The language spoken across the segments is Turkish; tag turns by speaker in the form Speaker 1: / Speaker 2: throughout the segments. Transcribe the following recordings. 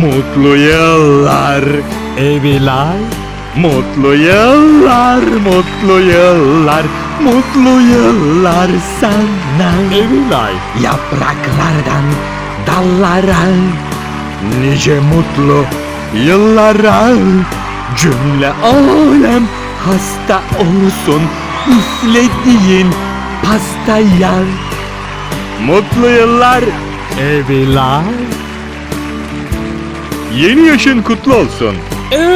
Speaker 1: Mutlu yıllar Evilay. Mutlu yıllar, mutlu yıllar, mutlu yıllar sana. Evilay. Yapraklardan dallara nice mutlu yıllara cümle alem hasta olsun üflediğin pastaya. Mutlu yıllar Evilay. Yeni yaşın kutlu olsun. Evilay.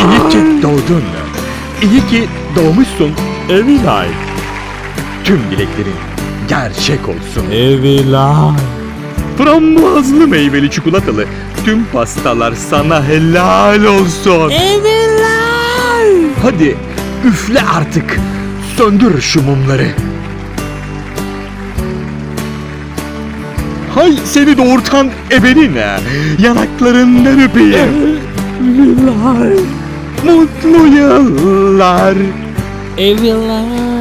Speaker 1: İyi ki doğdun. İyi ki doğmuşsun. Evilay. Tüm dileklerin gerçek olsun. Evilay. Frambuazlı meyveli çikolatalı tüm pastalar sana helal olsun.
Speaker 2: Evilay.
Speaker 1: Hadi üfle artık. Söndür şu mumları. Hay seni doğurtan ebenine yanaklarından öpeyim. Yıllar, mutlu yıllar.
Speaker 2: Evilay.